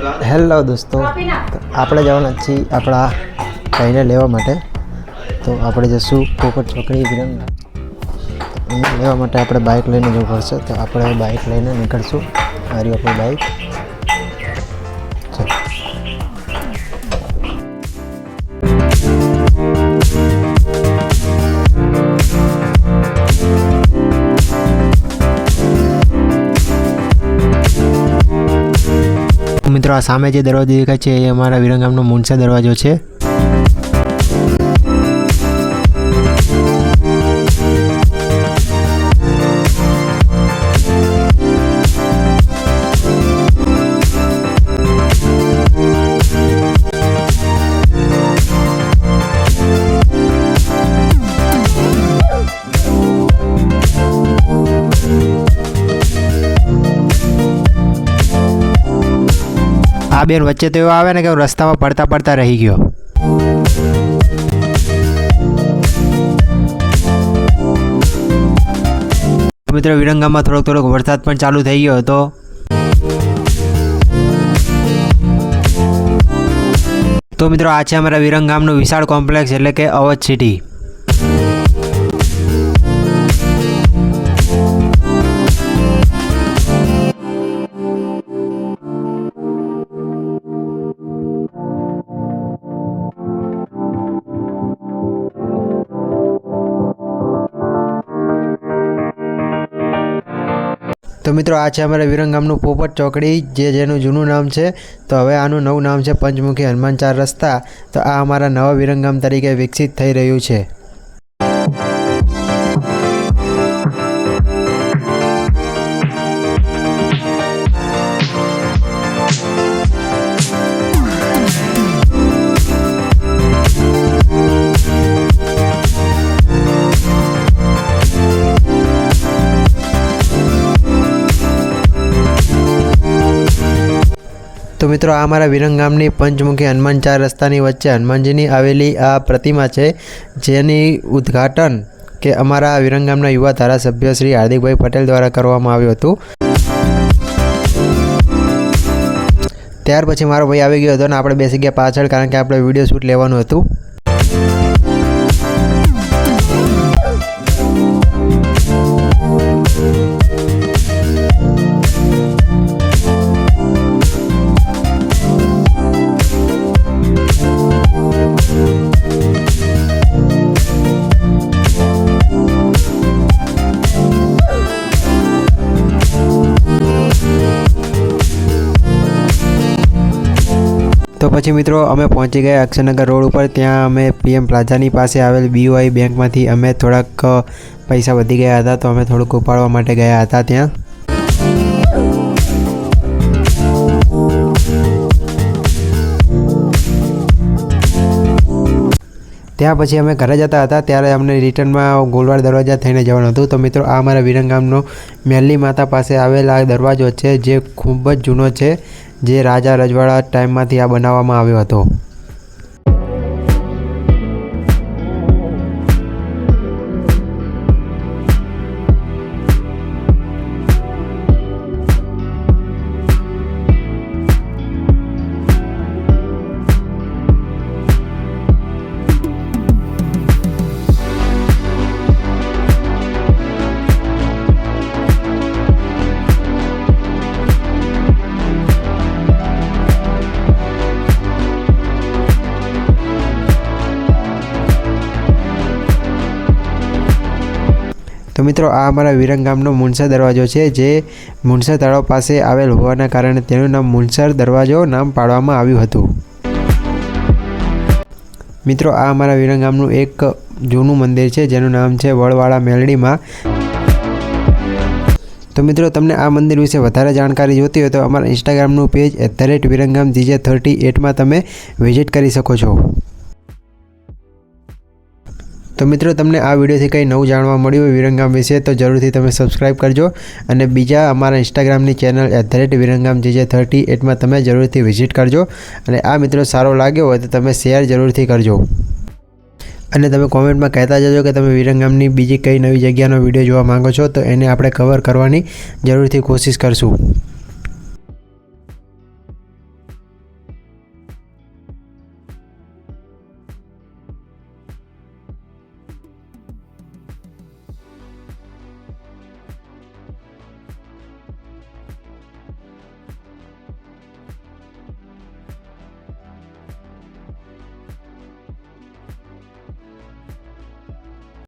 Hello દોસ્તો. આપણે જવાના છીએ આપણા ભાઈને લેવા માટે. તો આપણે જઈશું પોપટ વિરંગા એને લેવા માટે આપણે બાઇક લઈને જવું પડશે. તો આપણે બાઇક લઈને નીકળશું. મારી આપણી બાઇક મિત્રો આ સામે જે દરવાજો દેખાય છે એ અમારા વિરંગામનો મુનસા દરવાજો છે. આ બેન વચ્ચે તો એવો આવે ને કે હું રસ્તામાં પડતા પડતા રહી ગયો. મિત્રો વિરંગામાં થોડોક થોડોક વરસાદ પણ ચાલુ થઈ ગયો હતો. તો મિત્રો આ છે અમારા વિરંગામનું વિશાળ કોમ્પ્લેક્સ એટલે કે અવધ સિટી. તો મિત્રો, આ છે અમારા વિરંગામનું પોપટ ચોકડી, જે જેનું જૂનું નામ છે. તો હવે આનું નવું નામ છે પંચમુખી હનુમાન ચાર રસ્તા. તો આ અમારા નવા વિરંગામ તરીકે વિકસિત થઈ રહ્યું છે. તો મિત્રો, આ અમારા વિરંગામની પંચમુખી હનુમાન ચાર રસ્તાની વચ્ચે હનુમાનજીની આવેલી આ પ્રતિમા છે, જેની ઉદ્ઘાટન કે અમારા વિરંગામના યુવા ધારાસભ્ય શ્રી હાર્દિકભાઈ પટેલ દ્વારા કરવામાં આવ્યું હતું. ત્યાર પછી મારો ભાઈ આવી ગયો હતો ને આપણે બેસી ગયા પાછળ, કારણ કે આપણે વીડિયો શૂટ લેવાનું હતું. પછી મિત્રો, અમે પહોંચી ગયા અક્ષરનગર રોડ ઉપર. ત્યાં અમે પીએમ પ્લાઝાની પાસે આવેલ બીઓઆઈ બેંકમાંથી અમે થોડાક પૈસા વધી ગયા હતા, તો અમે થોડુંક ઉપાડવા માટે ગયા હતા ત્યાં. ત્યાં પછી અમે ઘરે જતા હતા, ત્યારે અમને રિટર્નમાં ગોલવાડ દરવાજા થઈને જવાનું હતું. તો મિત્રો, આ અમારા વિરંગામનો મેલ્લી માતા પાસે આવેલા દરવાજો છે, જે ખૂબ જ જૂનો છે, જે રાજા રજવાડા ટાઈમમાંથી આ બનાવવામાં આવ્યો હતો. તો મિત્રો, આ અમારા વિરંગામનો મુનસર દરવાજો છે, જે મુનસર તળાવ પાસે આવેલ હોવાના કારણે તેનું નામ મુનસર દરવાજો નામ પાડવામાં આવ્યું હતું. મિત્રો, આ અમારા વિરંગામનું એક જૂનું મંદિર છે, જેનું નામ છે વળવાળા મેલડીમાં. તો મિત્રો, તમને આ મંદિર વિશે વધારે જાણકારી જોતી હોય તો અમારા ઇન્સ્ટાગ્રામનું page at the rate Viramgam GJ thirty એટમાં તમે વિઝિટ કરી શકો છો. તો મિત્રો, તમને આ વિડીયોથી કંઈ નવું જાણવા મળ્યું હોય વિરંગામ વિશે, તો જરૂરથી તમે સબસ્ક્રાઈબ કરજો. અને બીજા અમારા ઇન્સ્ટાગ્રામની channel at the rate Viramgam GJ thirty એટમાં તમે જરૂરથી વિઝિટ કરજો. અને આ મિત્રો, સારો લાગ્યો હોય તો તમે શેર જરૂરથી કરજો. અને તમે કોમેન્ટમાં કહેતા જજો કે તમે વિરંગામની બીજી કઈ નવી જગ્યાનો વીડિયો જોવા માંગો છો, તો એને આપણે કવર કરવાની જરૂરથી કોશિશ કરશું.